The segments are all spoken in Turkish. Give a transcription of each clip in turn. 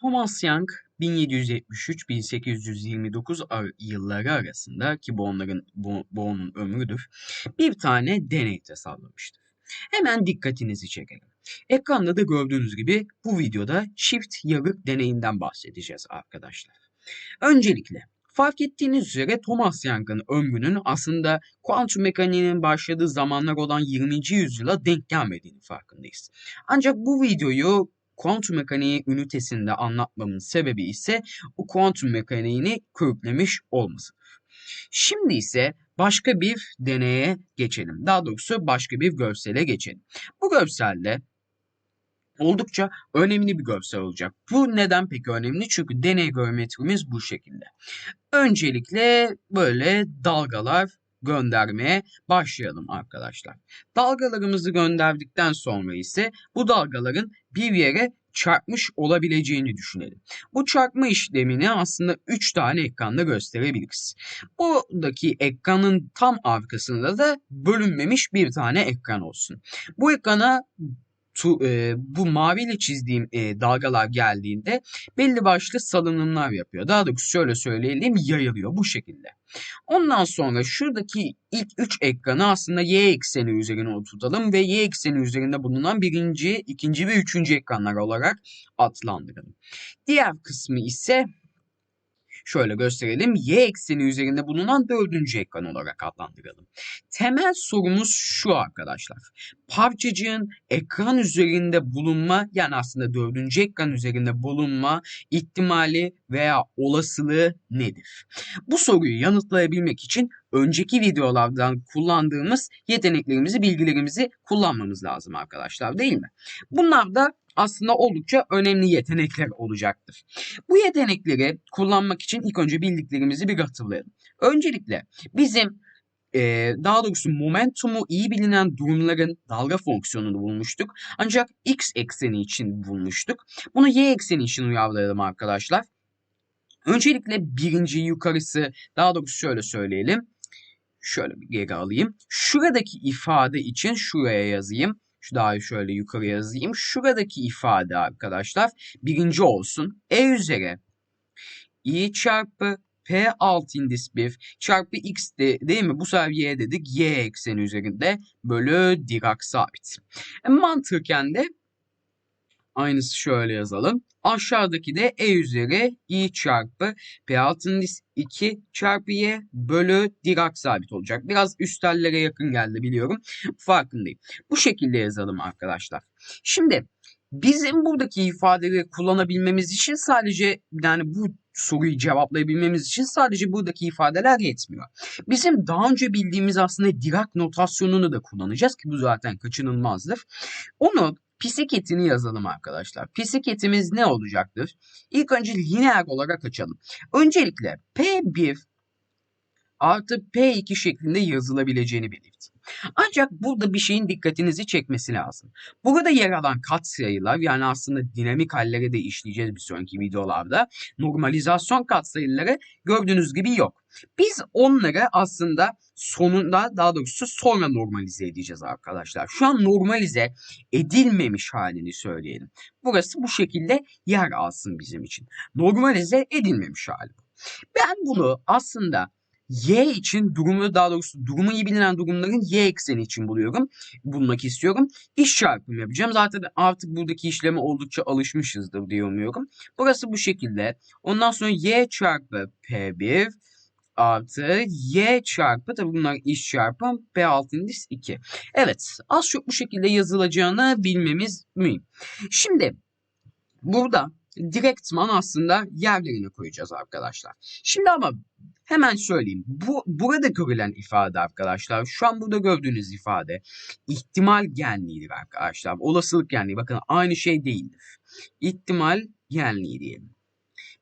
Thomas Young 1773-1829 yılları arasında ki bu onların bu, bu onun ömrüdür. Bir tane deney tasarlamıştır. Hemen dikkatinizi çekelim. Ekranda da gördüğünüz gibi bu videoda çift yarık deneyinden bahsedeceğiz arkadaşlar. Öncelikle Fark ettiğiniz üzere Thomas Young'ın ömrünün aslında kuantum mekaniğinin başladığı zamanlar olan 20. yüzyıla denk gelmediğini farkındayız. Ancak bu videoyu kuantum mekaniği ünitesinde anlatmamın sebebi ise o kuantum mekaniğini körüklemiş olmasıdır. Şimdi ise başka bir deneye geçelim. Daha doğrusu başka bir görsele geçelim. Bu görselde oldukça önemli bir görsel olacak. Bu neden peki önemli? Çünkü deney geometrimiz bu şekilde. Öncelikle böyle dalgalar göndermeye başlayalım arkadaşlar. Dalgalarımızı gönderdikten sonra ise bu dalgaların bir yere çarpmış olabileceğini düşünelim. Bu çarpma işlemini aslında 3 tane ekranda gösterebiliriz. Buradaki ekranın tam arkasında da bölünmemiş bir tane ekran olsun. Bu ekrana tu, e, bu maviyle çizdiğim e, dalgalar geldiğinde belli başlı salınımlar yapıyor. Daha doğrusu şöyle söyleyelim yayılıyor bu şekilde. Ondan sonra şuradaki ilk 3 ekranı aslında y ekseni üzerine oturtalım ve y ekseni üzerinde bulunan birinci, ikinci ve üçüncü ekranlar olarak adlandıralım. Diğer kısmı ise şöyle gösterelim. Y ekseni üzerinde bulunan dördüncü ekran olarak adlandıralım. Temel sorumuz şu arkadaşlar. Parçacığın ekran üzerinde bulunma yani aslında dördüncü ekran üzerinde bulunma ihtimali veya olasılığı nedir? Bu soruyu yanıtlayabilmek için önceki videolardan kullandığımız yeteneklerimizi, bilgilerimizi kullanmamız lazım arkadaşlar değil mi? Bunlar da aslında oldukça önemli yetenekler olacaktır. Bu yetenekleri kullanmak için ilk önce bildiklerimizi bir hatırlayalım. Öncelikle bizim e, daha doğrusu momentumu iyi bilinen durumların dalga fonksiyonunu bulmuştuk. Ancak x ekseni için bulmuştuk. Bunu y ekseni için uyarlayalım arkadaşlar. Öncelikle birinci yukarısı daha doğrusu şöyle söyleyelim. Şöyle bir geri alayım. Şuradaki ifade için şuraya yazayım. Şu daha şöyle yukarı yazayım. Şuradaki ifade arkadaşlar birinci olsun. E üzeri i çarpı P alt indis 1 çarpı x de, değil mi? Bu sefer y dedik. Y ekseni üzerinde bölü Dirac sabit. E, mantıken de aynısı şöyle yazalım. Aşağıdaki de e üzeri i çarpı p altın 2 çarpı y bölü Dirac sabit olacak. Biraz üstellere yakın geldi biliyorum. Farkındayım. Bu şekilde yazalım arkadaşlar. Şimdi bizim buradaki ifadeleri kullanabilmemiz için sadece yani bu soruyu cevaplayabilmemiz için sadece buradaki ifadeler yetmiyor. Bizim daha önce bildiğimiz aslında Dirac notasyonunu da kullanacağız ki bu zaten kaçınılmazdır. Onu Pisiketini yazalım arkadaşlar. Pisiketimiz ne olacaktır? İlk önce lineer olarak açalım. Öncelikle P1 artı P2 şeklinde yazılabileceğini belirttim. Ancak burada bir şeyin dikkatinizi çekmesi lazım. Burada yer alan katsayılar yani aslında dinamik halleri de işleyeceğiz bir sonraki videolarda. Normalizasyon katsayıları gördüğünüz gibi yok. Biz onları aslında sonunda daha doğrusu sonra normalize edeceğiz arkadaşlar. Şu an normalize edilmemiş halini söyleyelim. Burası bu şekilde yer alsın bizim için. Normalize edilmemiş hali. Ben bunu aslında y için durumu daha doğrusu durumu iyi bilinen durumların y ekseni için buluyorum. Bulmak istiyorum. İş çarpımı yapacağım. Zaten artık buradaki işleme oldukça alışmışızdır diye umuyorum. Burası bu şekilde. Ondan sonra y çarpı p1 artı y çarpı tabi bunlar iş çarpı p altın 2. Evet az çok bu şekilde yazılacağını bilmemiz mühim. Şimdi burada direktman aslında yerlerine koyacağız arkadaşlar. Şimdi ama hemen söyleyeyim. Bu burada görülen ifade arkadaşlar. Şu an burada gördüğünüz ifade ihtimal genliğidir arkadaşlar. Olasılık genliği. Bakın aynı şey değildir. İhtimal genliği diyelim.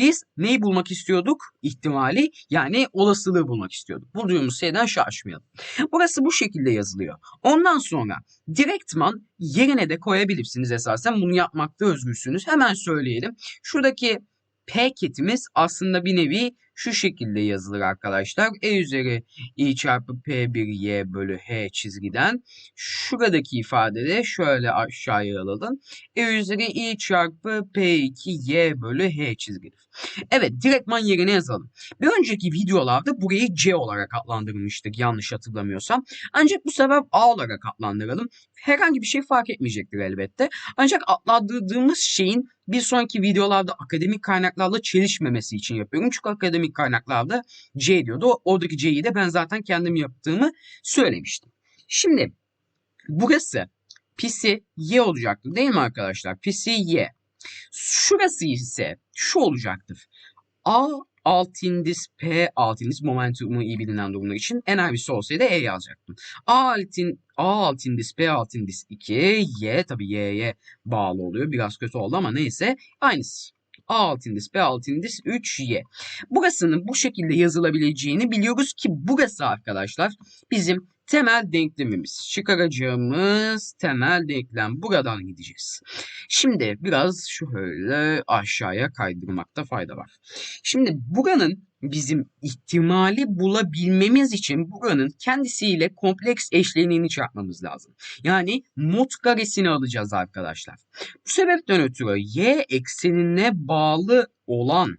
Biz neyi bulmak istiyorduk? İhtimali yani olasılığı bulmak istiyorduk. Bulduğumuz şeyden şaşmayalım. Burası bu şekilde yazılıyor. Ondan sonra direktman yerine de koyabilirsiniz esasen. Bunu yapmakta özgürsünüz. Hemen söyleyelim. Şuradaki P ketimiz aslında bir nevi şu şekilde yazılır arkadaşlar. E üzeri i çarpı p1y bölü h çizgiden şuradaki ifadede şöyle aşağıya alalım. E üzeri i çarpı p2y bölü h çizgidir. Evet direktman yerine yazalım. Bir önceki videolarda burayı c olarak adlandırmıştık yanlış hatırlamıyorsam. Ancak bu sefer a olarak adlandıralım. Herhangi bir şey fark etmeyecektir elbette. Ancak adlandırdığımız şeyin bir sonraki videolarda akademik kaynaklarla çelişmemesi için yapıyorum. Çünkü akademik kaynaklarda C diyordu. Oradaki C'yi de ben zaten kendim yaptığımı söylemiştim. Şimdi burası pisi Y olacaktır değil mi arkadaşlar? Pisi Y. Şurası ise şu olacaktır. A alt indis P alt indis momentumu iyi bilinen durumlar için enerjisi olsaydı E yazacaktım. A alt, in, A alt indis P alt indis 2 Y tabi Y'ye bağlı oluyor. Biraz kötü oldu ama neyse aynısı. A alt indis P alt indis 3Y. Burasının bu şekilde yazılabileceğini biliyoruz ki burası arkadaşlar bizim temel denklemimiz. Çıkaracağımız temel denklem buradan gideceğiz. Şimdi biraz şöyle aşağıya kaydırmakta fayda var. Şimdi buranın bizim ihtimali bulabilmemiz için buranın kendisiyle kompleks eşleniğini çarpmamız lazım. Yani mod karesini alacağız arkadaşlar. Bu sebepten ötürü y eksenine bağlı olan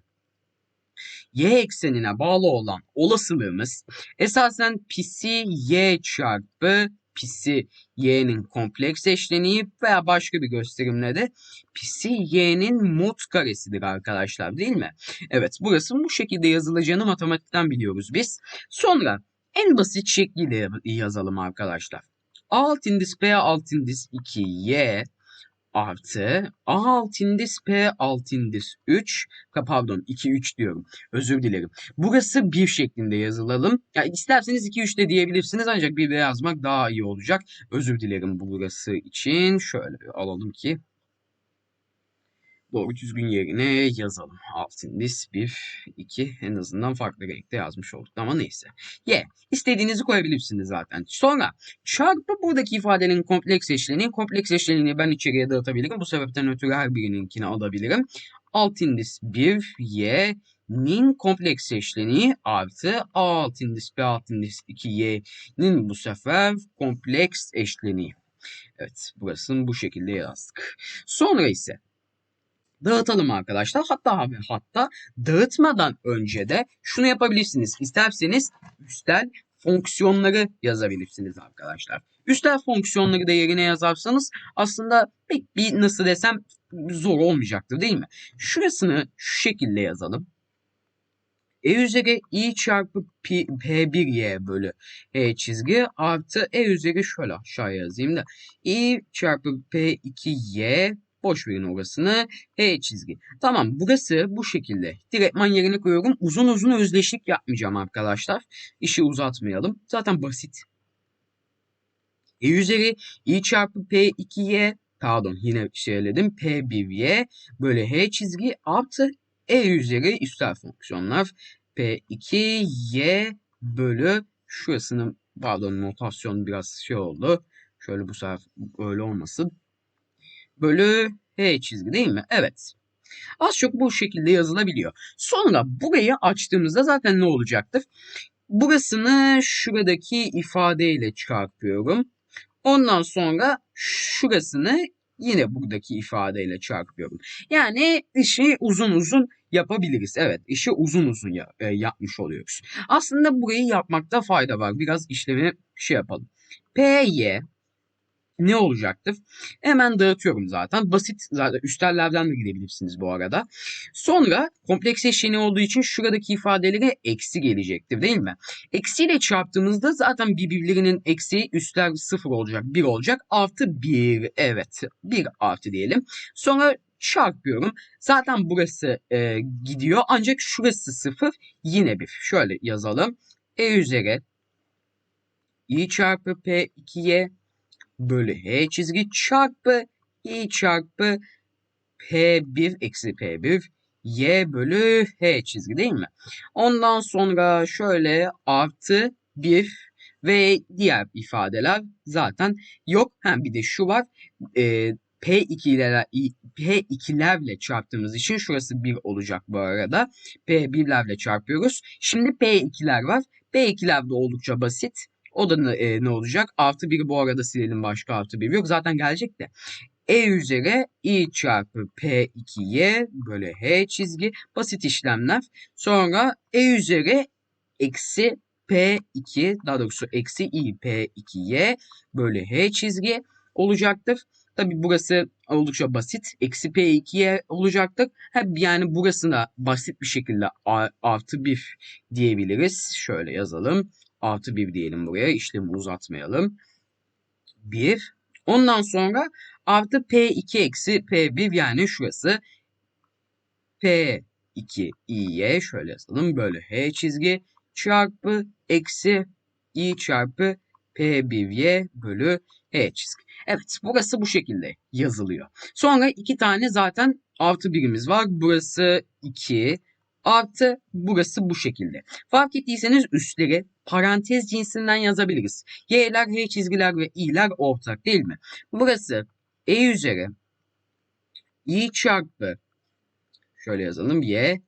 y eksenine bağlı olan olasılığımız esasen pisi y çarpı pisi y'nin kompleks eşleniği veya başka bir gösterimle de pisi y'nin mod karesidir arkadaşlar değil mi? Evet burası bu şekilde yazılacağını matematikten biliyoruz biz. Sonra en basit şekliyle yazalım arkadaşlar. A alt indis B alt indis 2y artı A alt indis P alt indis 3 pardon 2 3 diyorum. Özür dilerim. Burası bir şeklinde yazılalım. Ya isterseniz 2 3 de diyebilirsiniz ancak bir de yazmak daha iyi olacak. Özür dilerim burası için. Şöyle alalım ki doğru düzgün yerine yazalım. Altındis 1, 2 en azından farklı renkte yazmış olduk ama neyse. Y. Yeah. İstediğinizi koyabilirsiniz zaten. Sonra çarpı buradaki ifadenin kompleks eşleniği. Kompleks eşleniğini ben içeriye dağıtabilirim. Bu sebepten ötürü her birininkini alabilirim. Altındis 1, Y, nin kompleks eşleniği artı A altındis B altındis 2y'nin bu sefer kompleks eşleniği. Evet burasını bu şekilde yazdık. Sonra ise dağıtalım arkadaşlar. Hatta hatta dağıtmadan önce de şunu yapabilirsiniz. İsterseniz üstel fonksiyonları yazabilirsiniz arkadaşlar. Üstel fonksiyonları da yerine yazarsanız aslında pek bir nasıl desem zor olmayacaktır değil mi? Şurasını şu şekilde yazalım. E üzeri i çarpı P, P1y bölü e çizgi artı e üzeri şöyle aşağıya yazayım da i çarpı P2y Boş verin orasını. H çizgi. Tamam burası bu şekilde. Direktman yerine koyuyorum. Uzun uzun özdeşlik yapmayacağım arkadaşlar. İşi uzatmayalım. Zaten basit. E üzeri i çarpı P2y pardon yine söyledim P1y böyle H çizgi artı E üzeri üstel fonksiyonlar P2y bölü şurasının pardon notasyon biraz şey oldu. Şöyle bu sefer öyle olmasın bölü H çizgi değil mi? Evet. Az çok bu şekilde yazılabiliyor. Sonra burayı açtığımızda zaten ne olacaktır? Burasını şuradaki ifadeyle çarpıyorum. Ondan sonra şurasını yine buradaki ifadeyle çarpıyorum. Yani işi uzun uzun yapabiliriz. Evet işi uzun uzun ya, e, yapmış oluyoruz. Aslında burayı yapmakta fayda var. Biraz işlemi şey yapalım. P'ye ne olacaktır? Hemen dağıtıyorum zaten. Basit zaten üstellerden de gidebilirsiniz bu arada. Sonra kompleks eşleni olduğu için şuradaki ifadelere eksi gelecektir değil mi? Eksiyle çarptığımızda zaten birbirlerinin eksi üstler sıfır olacak. bir olacak. Artı bir Evet. bir artı diyelim. Sonra çarpıyorum. Zaten burası e, gidiyor. Ancak şurası sıfır yine bir. Şöyle yazalım. E üzeri i çarpı p 2y bölü h çizgi çarpı i çarpı p1 eksi p1 y bölü h çizgi değil mi? Ondan sonra şöyle artı 1 ve diğer ifadeler zaten yok. Hem bir de şu var. E, P2 ile P2'lerle çarptığımız için şurası 1 olacak bu arada. P1'lerle çarpıyoruz. Şimdi P2'ler var. P2'ler de oldukça basit. O da e, ne olacak? Artı 1'i bu arada silelim. Başka artı 1 yok. Zaten gelecek de. E üzeri i çarpı P2y bölü h çizgi. Basit işlemler. Sonra e üzeri eksi P2 daha doğrusu eksi i P2y bölü h çizgi olacaktır. Tabi burası oldukça basit. Eksi P2'ye olacaktır. Yani burasına basit bir şekilde artı 1 diyebiliriz. Şöyle yazalım. Artı 1 diyelim buraya. İşlemi uzatmayalım. 1. Ondan sonra artı P2 eksi P1 yani şurası P2i'ye şöyle yazalım. Böyle H çizgi çarpı eksi i çarpı P1y bölü H çizgi. Evet burası bu şekilde yazılıyor. Sonra iki tane zaten artı birimiz var. Burası 2 artı burası bu şekilde. Fark ettiyseniz üstleri parantez cinsinden yazabiliriz. Y'ler, H çizgiler ve i'ler ortak değil mi? Burası E üzeri i çarpı şöyle yazalım y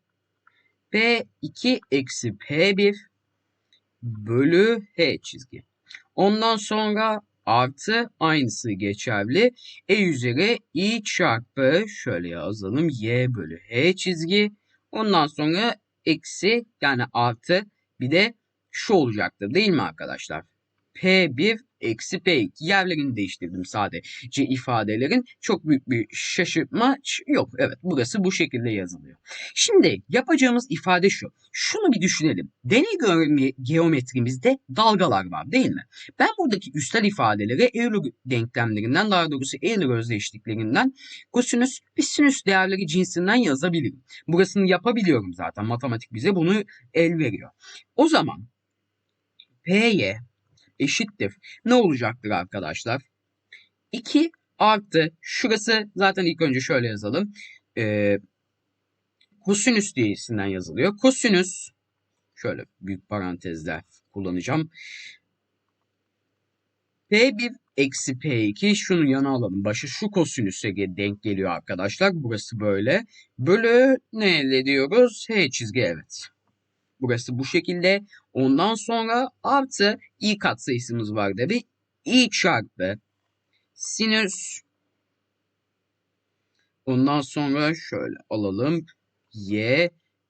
P2 eksi P1 bölü H çizgi. Ondan sonra artı aynısı geçerli. E üzeri i çarpı şöyle yazalım y bölü h çizgi. Ondan sonra eksi yani artı bir de şu olacaktır değil mi arkadaşlar? P1 eksi P2 yerlerini değiştirdim sadece ifadelerin. Çok büyük bir şaşırtma yok. Evet burası bu şekilde yazılıyor. Şimdi yapacağımız ifade şu. Şunu bir düşünelim. Deney geometrimizde dalgalar var değil mi? Ben buradaki üstel ifadeleri Euler denklemlerinden daha doğrusu Euler özdeşliklerinden kosinüs ve sinüs değerleri cinsinden yazabilirim. Burasını yapabiliyorum zaten. Matematik bize bunu el veriyor. O zaman P'ye eşittir. Ne olacaktır arkadaşlar? 2 artı şurası zaten ilk önce şöyle yazalım. Ee, kosinüs diyesinden yazılıyor. Kosinüs şöyle büyük parantezler kullanacağım. P1 eksi P2 şunu yana alalım. Başı şu kosinüse denk geliyor arkadaşlar. Burası böyle. Bölü ne elde ediyoruz? H çizgi evet. Burası bu şekilde. Ondan sonra artı i katsayısımız var dedi. i çarpı sinüs Ondan sonra şöyle alalım. Y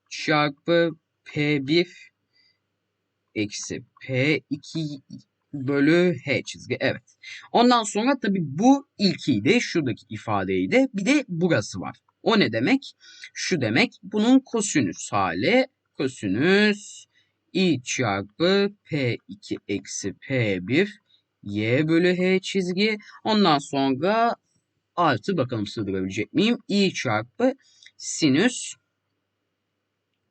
çarpı P1 eksi P2 bölü H çizgi. Evet. Ondan sonra tabi bu ilkiydi. Şuradaki ifadeydi. Bir de burası var. O ne demek? Şu demek. Bunun kosinüs hali kosinüs i çarpı p2 eksi p1 y bölü h çizgi. Ondan sonra artı bakalım sığdırabilecek miyim? i çarpı sinüs.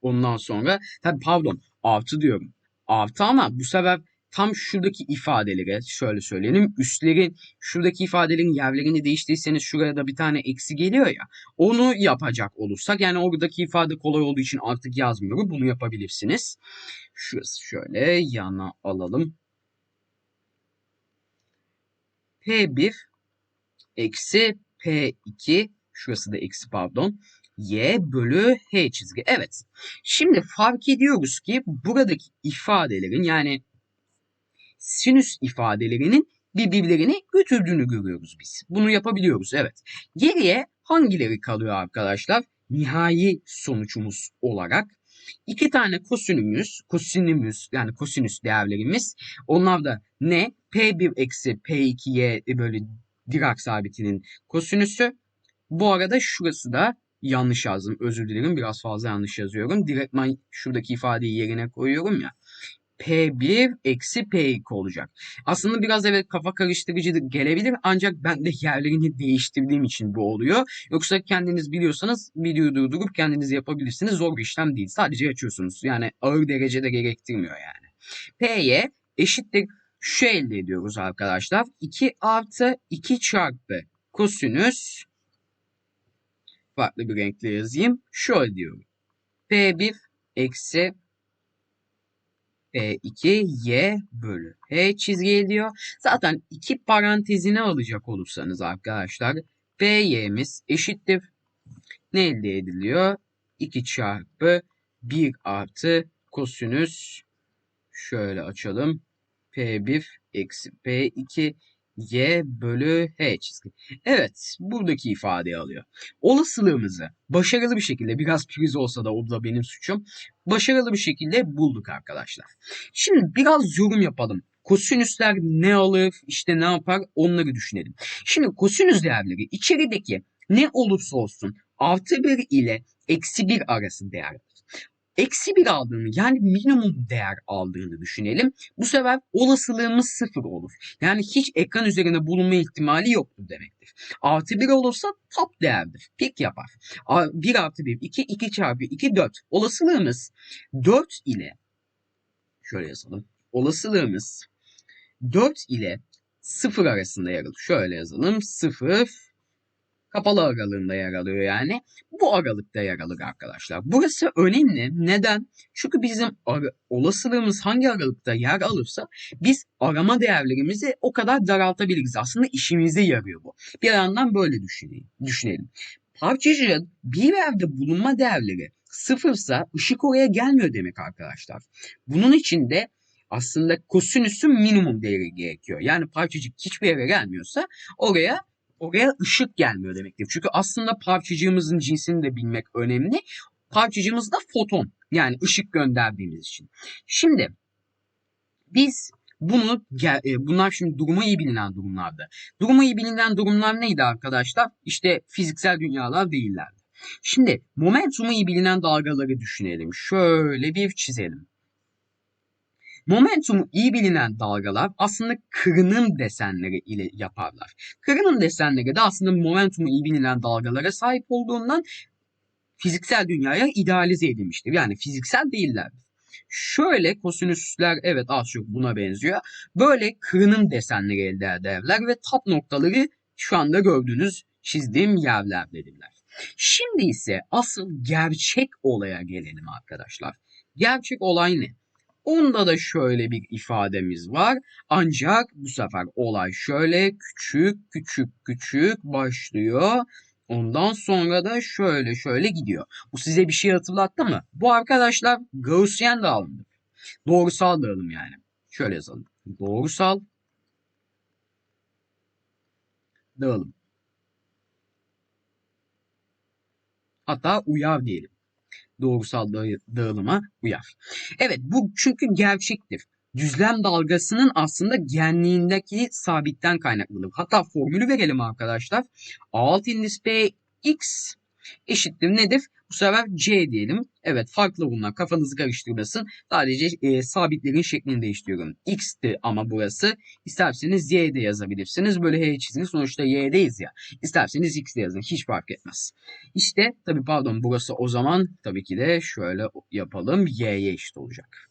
Ondan sonra tabi pardon artı diyorum. Artı ama bu sefer tam şuradaki ifadelere şöyle söyleyelim. Üstlerin şuradaki ifadelerin yerlerini değiştirirseniz şuraya da bir tane eksi geliyor ya. Onu yapacak olursak yani oradaki ifade kolay olduğu için artık yazmıyorum. Bunu yapabilirsiniz. Şurası şöyle yana alalım. P1 eksi P2 şurası da eksi pardon y bölü h çizgi. Evet. Şimdi fark ediyoruz ki buradaki ifadelerin yani sinüs ifadelerinin birbirlerini götürdüğünü görüyoruz biz. Bunu yapabiliyoruz evet. Geriye hangileri kalıyor arkadaşlar? Nihai sonucumuz olarak iki tane kosinümüz, kosinümüz yani kosinüs değerlerimiz onlar da ne? P1 eksi P2'ye böyle Dirac sabitinin kosinüsü. Bu arada şurası da yanlış yazdım. Özür dilerim. Biraz fazla yanlış yazıyorum. Direktman şuradaki ifadeyi yerine koyuyorum ya. P1 eksi P2 olacak. Aslında biraz evet kafa karıştırıcı gelebilir ancak ben de yerlerini değiştirdiğim için bu oluyor. Yoksa kendiniz biliyorsanız videoyu durdurup kendiniz yapabilirsiniz. Zor bir işlem değil. Sadece açıyorsunuz. Yani ağır derecede gerektirmiyor yani. P'ye eşittir şu elde ediyoruz arkadaşlar. 2 artı 2 çarpı kosinüs farklı bir renkle yazayım. Şöyle diyorum. P1 eksi P2 y bölü H çizgi ediyor. Zaten iki parantezini alacak olursanız arkadaşlar Fy'miz eşittir. Ne elde ediliyor? 2 çarpı 1 artı kosinüs şöyle açalım. P1 eksi P2 y bölü h çizgi. Evet, buradaki ifadeyi alıyor. Olasılığımızı başarılı bir şekilde, biraz priz olsa da o da benim suçum, başarılı bir şekilde bulduk arkadaşlar. Şimdi biraz yorum yapalım. Kosinüsler ne alır, işte ne yapar onları düşünelim. Şimdi kosinüs değerleri içerideki ne olursa olsun artı 1 ile eksi 1 arası değer eksi 1 aldığını yani minimum değer aldığını düşünelim. Bu sefer olasılığımız sıfır olur. Yani hiç ekran üzerinde bulunma ihtimali yoktur demektir. Artı 1 olursa top değerdir. Pik yapar. 1 artı 1, 2, 2 çarpı 2, 4. Olasılığımız 4 ile şöyle yazalım. Olasılığımız 4 ile 0 arasında yer alır. Şöyle yazalım. 0 kapalı aralığında yer alıyor yani. Bu aralıkta yer alır arkadaşlar. Burası önemli. Neden? Çünkü bizim olasılığımız hangi aralıkta yer alırsa biz arama değerlerimizi o kadar daraltabiliriz. Aslında işimize yarıyor bu. Bir yandan böyle düşünelim. düşünelim. Parçacığın bir yerde bulunma değerleri sıfırsa ışık oraya gelmiyor demek arkadaşlar. Bunun için de aslında kosinüsün minimum değeri gerekiyor. Yani parçacık hiçbir yere gelmiyorsa oraya oraya ışık gelmiyor demektir. Çünkü aslında parçacığımızın cinsini de bilmek önemli. Parçacığımız da foton. Yani ışık gönderdiğimiz için. Şimdi biz bunu e, bunlar şimdi durumu iyi bilinen durumlardı. Durumu iyi bilinen durumlar neydi arkadaşlar? İşte fiziksel dünyalar değillerdi. Şimdi momentumu iyi bilinen dalgaları düşünelim. Şöyle bir çizelim. Momentumu iyi bilinen dalgalar aslında kırınım desenleri ile yaparlar. Kırınım desenleri de aslında momentumu iyi bilinen dalgalara sahip olduğundan fiziksel dünyaya idealize edilmiştir. Yani fiziksel değillerdir. Şöyle kosinüsler evet az çok buna benziyor. Böyle kırınım desenleri elde ederler ve tap noktaları şu anda gördüğünüz çizdiğim yerlerdedirler. Şimdi ise asıl gerçek olaya gelelim arkadaşlar. Gerçek olay ne? Onda da şöyle bir ifademiz var. Ancak bu sefer olay şöyle küçük küçük küçük başlıyor. Ondan sonra da şöyle şöyle gidiyor. Bu size bir şey hatırlattı mı? Bu arkadaşlar Gaussian dağılımdır. Doğrusal dağılım yani. Şöyle yazalım. Doğrusal dağılım. Hatta uyar diyelim doğrusal dağılıma uyar. Evet bu çünkü gerçektir. Düzlem dalgasının aslında genliğindeki sabitten kaynaklıdır. Hatta formülü verelim arkadaşlar. Alt indis P x eşittir nedir? Bu sefer C diyelim. Evet farklı bunlar. Kafanızı karıştırmasın. Sadece e, sabitlerin şeklini değiştiriyorum. X'ti ama burası. İsterseniz Y de yazabilirsiniz. Böyle H çizin. Sonuçta Y'deyiz ya. İsterseniz X de yazın. Hiç fark etmez. İşte tabii pardon burası o zaman tabii ki de şöyle yapalım. Y'ye eşit olacak.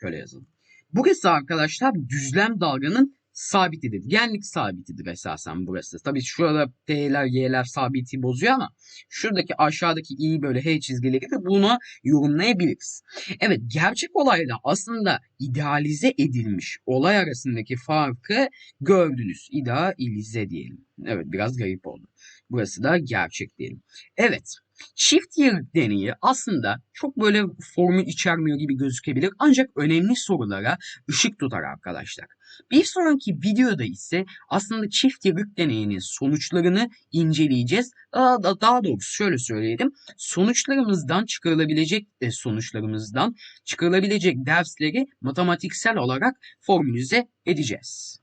Şöyle yazalım. Burası arkadaşlar düzlem dalganın sabitidir. Genlik sabitidir esasen burası. Tabii şurada T'ler, Y'ler sabiti bozuyor ama şuradaki aşağıdaki i böyle H çizgileri de bunu yorumlayabiliriz. Evet gerçek olayla aslında idealize edilmiş olay arasındaki farkı gördünüz. İdealize diyelim. Evet biraz garip oldu. Burası da gerçek diyelim. Evet Çift yarık deneyi aslında çok böyle formül içermiyor gibi gözükebilir ancak önemli sorulara ışık tutar arkadaşlar. Bir sonraki videoda ise aslında çift yarık deneyinin sonuçlarını inceleyeceğiz. Daha, da, daha doğrusu şöyle söyleyelim. Sonuçlarımızdan çıkarılabilecek e, sonuçlarımızdan çıkarılabilecek dersleri matematiksel olarak formülize edeceğiz.